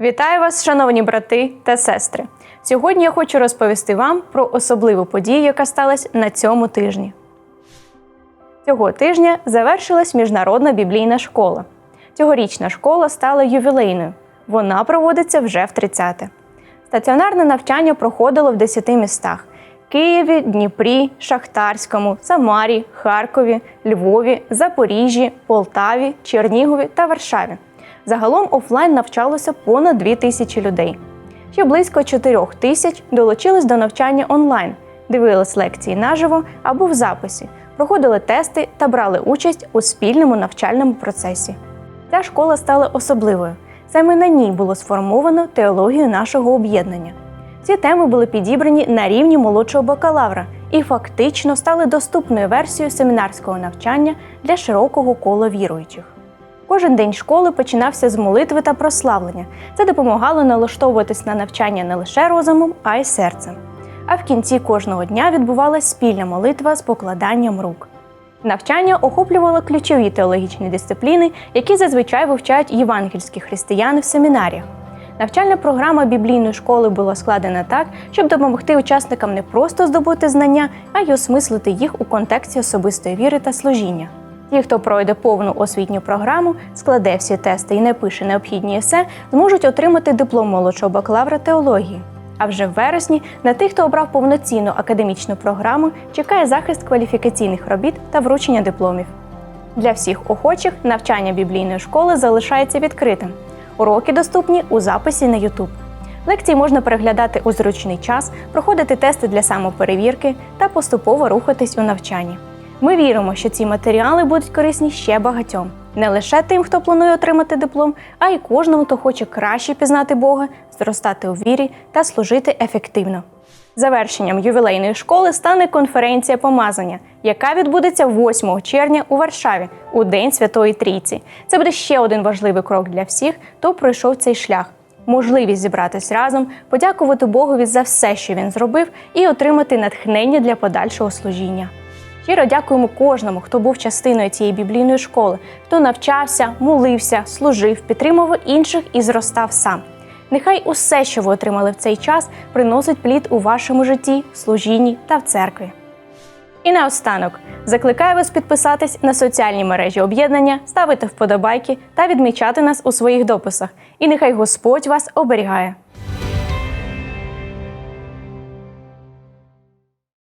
Вітаю вас, шановні брати та сестри. Сьогодні я хочу розповісти вам про особливу подію, яка сталася на цьому тижні. Цього тижня завершилась міжнародна біблійна школа. Цьогорічна школа стала ювілейною. Вона проводиться вже в 30-те. Стаціонарне навчання проходило в 10 містах: Києві, Дніпрі, Шахтарському, Самарі, Харкові, Львові, Запоріжжі, Полтаві, Чернігові та Варшаві. Загалом офлайн навчалося понад 2 тисячі людей. Ще близько 4 тисяч долучились до навчання онлайн, дивились лекції наживо або в записі, проходили тести та брали участь у спільному навчальному процесі. Ця школа стала особливою. Саме на ній було сформовано теологію нашого об'єднання. Ці теми були підібрані на рівні молодшого бакалавра і фактично стали доступною версією семінарського навчання для широкого кола віруючих. Кожен день школи починався з молитви та прославлення. Це допомагало налаштовуватись на навчання не лише розумом, а й серцем. А в кінці кожного дня відбувалась спільна молитва з покладанням рук. Навчання охоплювало ключові теологічні дисципліни, які зазвичай вивчають євангельські християни в семінаріях. Навчальна програма біблійної школи була складена так, щоб допомогти учасникам не просто здобути знання, а й осмислити їх у контексті особистої віри та служіння. Ті, хто пройде повну освітню програму, складе всі тести і напише необхідні есе, зможуть отримати диплом молодшого бакалавра теології. А вже в вересні на тих, хто обрав повноцінну академічну програму, чекає захист кваліфікаційних робіт та вручення дипломів. Для всіх охочих навчання біблійної школи залишається відкритим. Уроки доступні у записі на YouTube. Лекції можна переглядати у зручний час, проходити тести для самоперевірки та поступово рухатись у навчанні. Ми віримо, що ці матеріали будуть корисні ще багатьом, не лише тим, хто планує отримати диплом, а й кожному, хто хоче краще пізнати Бога, зростати у вірі та служити ефективно. Завершенням ювілейної школи стане конференція помазання, яка відбудеться 8 червня у Варшаві у День Святої Трійці. Це буде ще один важливий крок для всіх, хто пройшов цей шлях. Можливість зібратись разом, подякувати Богові за все, що він зробив, і отримати натхнення для подальшого служіння. Щиро дякуємо кожному, хто був частиною цієї біблійної школи, хто навчався, молився, служив, підтримував інших і зростав сам. Нехай усе, що ви отримали в цей час, приносить плід у вашому житті, служінні та в церкві. І наостанок закликаю вас підписатись на соціальні мережі об'єднання, ставити вподобайки та відмічати нас у своїх дописах. І нехай Господь вас оберігає.